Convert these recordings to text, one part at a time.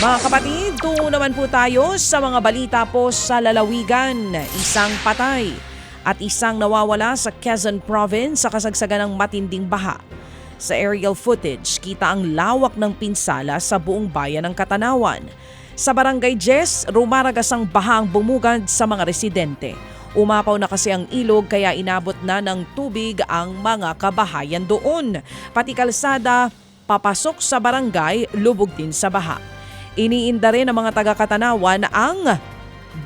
Mga kapatid, tungo naman po tayo sa mga balita po sa lalawigan. Isang patay at isang nawawala sa Quezon Province sa kasagsagan ng matinding baha. Sa aerial footage, kita ang lawak ng pinsala sa buong bayan ng Katanawan. Sa Barangay Jess, rumaragas ang bahang bumugad sa mga residente. Umapaw na kasi ang ilog kaya inabot na ng tubig ang mga kabahayan doon. Pati kalsada, papasok sa barangay, lubog din sa baha. Iniinda rin ng mga taga-Katanawan ang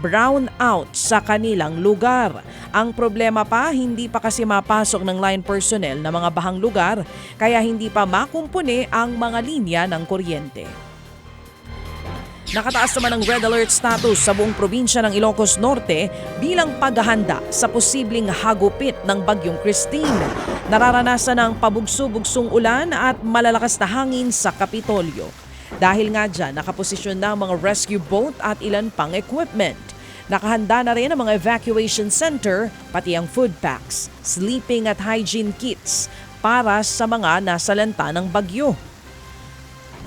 brown out sa kanilang lugar. Ang problema pa, hindi pa kasi mapasok ng line personnel na mga bahang lugar kaya hindi pa makumpuni ang mga linya ng kuryente. Nakataas naman ang red alert status sa buong probinsya ng Ilocos Norte bilang paghahanda sa posibleng hagupit ng bagyong Christine. Nararanasan ang pabugso-bugsong ulan at malalakas na hangin sa Kapitolyo. Dahil nga dyan, nakaposisyon na ang mga rescue boat at ilan pang equipment. Nakahanda na rin ang mga evacuation center, pati ang food packs, sleeping at hygiene kits para sa mga nasalanta ng bagyo.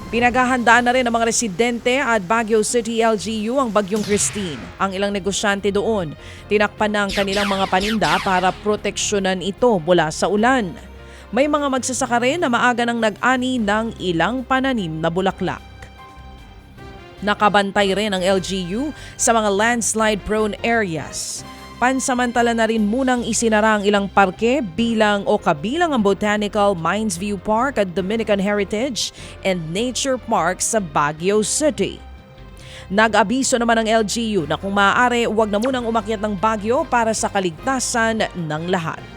Pinaghahandaan na rin ng mga residente at Baguio City LGU ang Bagyong Christine. Ang ilang negosyante doon, tinakpan na ang kanilang mga paninda para proteksyonan ito mula sa ulan. May mga magsasaka rin na maaga nang nag-ani ng ilang pananim na bulaklak. Nakabantay rin ang LGU sa mga landslide-prone areas. Pansamantala na rin munang isinara ang ilang parke bilang o kabilang ang Botanical Mines View Park at Dominican Heritage and Nature Park sa Baguio City. Nag-abiso naman ang LGU na kung maaari, huwag na munang umakyat ng Baguio para sa kaligtasan ng lahat.